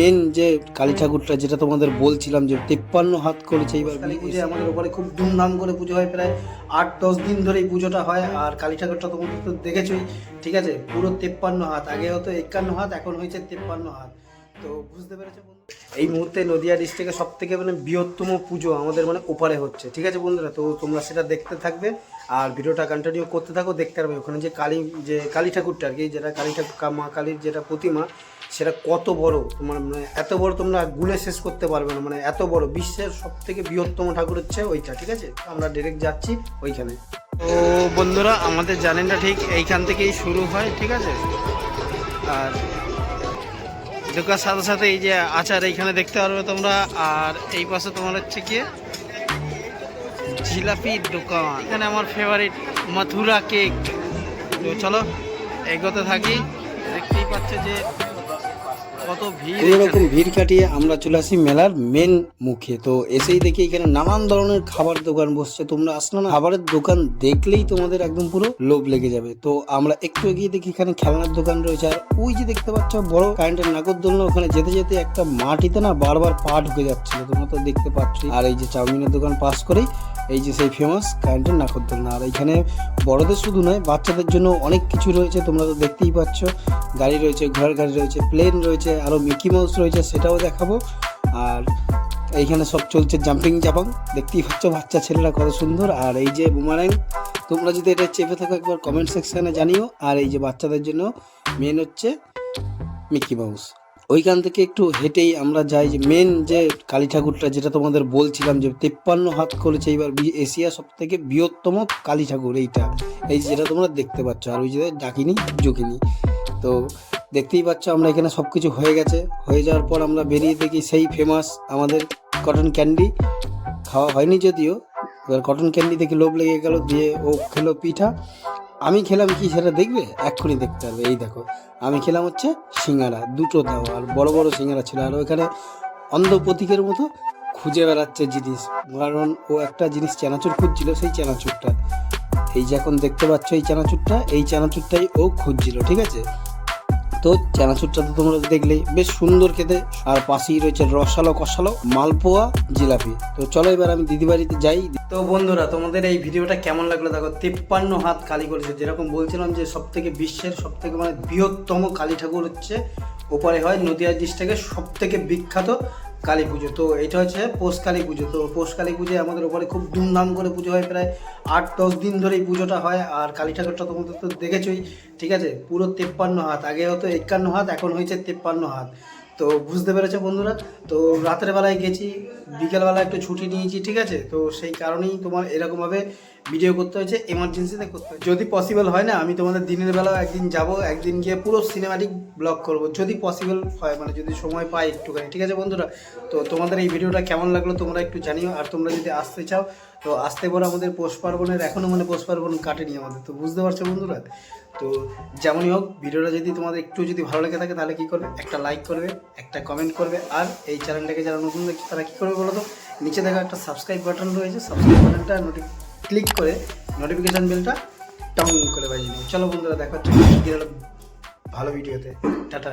Main যে কালী ঠাকুরটা যেটা তোমাদের বলছিলাম যে তেপ্পান্ন হাত করেছে এইবার কালী পুজো আমাদের ওপরে খুব ধুমধাম করে পুজো হয় প্রায় আট দশ দিন ধরে এই পুজোটা হয়। আর কালী ঠাকুরটা তোমাদের তো দেখেছোই ঠিক আছে? পুরো তেপ্পান্ন হাত আগে হতো একান্ন হাত এখন হয়েছে তেপ্পান্ন হাত। তো বুঝতে পেরেছ বন্ধু? এই মুহূর্তে নদিয়া ডিস্ট্রিক্টে সব থেকে মানে বৃহত্তম পুজো আমাদের মানে ওপারে হচ্ছে ঠিক আছে বন্ধুরা? তো তোমরা সেটা দেখতে থাকবে আর ভিডিওটা কন্টিনিউ করতে থাকো দেখতে পারবে। ওখানে যে কালী যে কালী ঠাকুরটা আর কি যেটা কালী ঠাকুর মা কালীর যেটা প্রতিমা সেটা কত বড়? তোমার মানে এত বড় তোমরা গুলে শেষ করতে পারবে না। মানে এত বড়, বিশ্বের সব থেকে বৃহত্তম ঠাকুর হচ্ছে ওইটা, ঠিক আছে? আমরা ডিরেক্ট যাচ্ছি ওইখানে। তো বন্ধুরা, আমাদের জানেনটা ঠিক এইখান থেকেই শুরু হয়, ঠিক আছে? আর ঢোকার সাথে সাথে এই যে আচার এইখানে দেখতে পারবে তোমরা। আর এই পাশে তোমার হচ্ছে কি? জিলাপির দোকান। এখানে আমার ফেভারিট মথুরা কেক তো চলো, এগোতে থাকি। দেখতেই পাচ্ছ যে ভিড় ভিড় কাটিয়ে আমরা চলে আসি মেলার মেন মুখে। তো এসেই দেখি এখানে নানান ধরনের খাবার দোকান বসছে। তোমরা আসলো না খাবারের দোকান দেখলেই তোমাদের একদম পুরো লোভ লেগে যাবে। তো আমরা একটু এগিয়ে দেখি এখানে খেলনার দোকান রয়েছে। আর ওই যে দেখতে পাচ্ছ বড় কারেন্টের নাগরদোলনা ওখানে যেতে যেতে একটা মাটিতে না বারবার পা ঢুকে যাচ্ছিল। তোমরা তো দেখতে পাচ্ছ আর এই যে চাউমিনের দোকান পাস করেই এই যে সেই ফেমাস কারেন্টের নাগরদোলনা আর এখানে বড়দের শুধু নয়, বাচ্চাদের জন্য অনেক কিছু রয়েছে, তোমরা তো দেখতেই পাচ্ছ। গাড়ি রয়েছে, ঘোড়ার গাড়ি রয়েছে প্লেন রয়েছে আরও মিকি মাউস রয়েছে, সেটাও দেখাবো। আর এইখানে সব চলছে জাম্পিং জাপাং দেখতেই পাচ্ছ বাচ্চা ছেলেরা কত সুন্দর। আর এই যে বুমারাং তোমরা যদি এটা চেপে থাকো একবার কমেন্ট সেকশানে জানিও। আর এই যে বাচ্চাদের জন্য মেন হচ্ছে মিকি মাউস ওইখান থেকে একটু হেঁটেই আমরা যাই যে মেন যে কালী ঠাকুরটা যেটা তোমাদের বলছিলাম যে তেপ্পান্ন হাত করেছে এইবার এশিয়া সব থেকে বৃহত্তম কালী ঠাকুর এইটা। এই যেটা তোমরা দেখতে পাচ্ছ, আর ওই যে ডাকিনি জুকিনি তো দেখতেই পাচ্ছ আমরা এখানে সব কিছু হয়ে গেছে। হয়ে যাওয়ার পর আমরা বেরিয়ে দেখি সেই ফেমাস আমাদের কটন ক্যান্ডি খাওয়া হয়নি যদিও, এবার কটন ক্যান্ডি দেখে লোভ লেগে গেল, দিয়ে ও খেলো পিঠা। আমি খেলাম কি সেটা দেখবে? এক্ষুনি দেখতে পারবে এই দেখো, আমি খেলাম হচ্ছে সিঙ্গারা, দুটো দাও, আর বড় বড় সিঙ্গারা ছিল। আর ওখানে অন্ধ প্রতীকের মতো খুঁজে বেড়াচ্ছে জিনিস। কারণ ও একটা জিনিস চেনাচুর খুঁজছিল, সেই চেনাচুরটা। এই যে এখন দেখতে পাচ্ছ, এই চানাচুরটা, এই চানাচুরটাই ও খুঁজছিল, ঠিক আছে? তো চানাচুরটা তো তোমরা দেখলেই বেশ সুন্দর খেতে। আর পাশেই রয়েছে রসালো কষালো মালপোয়া জিলাপি। তো চলো এবার আমি দিদি বাড়িতে যাই। তো বন্ধুরা, তোমাদের এই ভিডিওটা কেমন লাগল? দেখো, তিপ্পান্ন হাত কালী করেছে। যেরকম বলছিলাম যে সব থেকে বিশ্বের সব থেকে মানে বৃহত্তম কালী ঠাকুর হচ্ছে, ওপারে হয় নদীয়া ডিস্ট্রিক্টের সব থেকে বিখ্যাত কালী পুজো। তো এটা হচ্ছে পৌষ কালী পুজো। তো পৌষ কালী পুজো আমাদের ওপরে খুব ধুমধাম করে পুজো হয়। প্রায় আট, দশ দিন ধরে এই পুজোটা হয়। আর কালী ঠাকুরটা তোমাদের তো দেখেছই। ঠিক আছে? পুরো তেপ্পান্ন হাত। আগে হতো একান্ন হাত, এখন হয়েছে তেপ্পান্ন হাত। তো বুঝতে পেরেছে বন্ধুরা? তো রাতের বেলায় গেছি। বিকেলবেলা একটু ছুটি নিয়েছি, ঠিক আছে? তো সেই কারণেই তোমার এরকমভাবে ভিডিও করতে হয়েছে এমার্জেন্সিতে করতে হয়েছে। যদি পসিবল হয় না, আমি তোমাদের দিনের বেলা একদিন যাব, একদিন গিয়ে পুরো সিনেমাটিক ব্লগ করব, যদি পসিবল হয় মানে যদি সময় পাই একটুখানি, ঠিক আছে বন্ধুরা? তো তোমাদের এই ভিডিওটা কেমন লাগল তোমরা একটু জানিও, আর তোমরা যদি আসতে চাও, তো আসতে পারো আমাদের পৌষ পার্বণের এখনও মানে পৌষ পার্বণ কাটেনি আমাদের, তো বুঝতে পারছ বন্ধুরা? তো যেমনই হোক ভিডিওটা যদি তোমাদের একটু যদি ভালো লেগে থাকে, তাহলে কী করবে? একটা লাইক করবে, একটা কমেন্ট করবে, আর এই চ্যানেলটাকে যারা নতুন দেখছে, তারা কী করবে বলো নিচে দেখা একটা সাবস্ক্রাইব বাটন রয়েছে সাবস্ক্রাইব বাটনটা নোটি ক্লিক করে নোটিফিকেশান বেলটা টাউন করে বাজিয়ে চলো বন্ধুরা, দেখা হচ্ছে ভালো ভিডিওতে টাটা।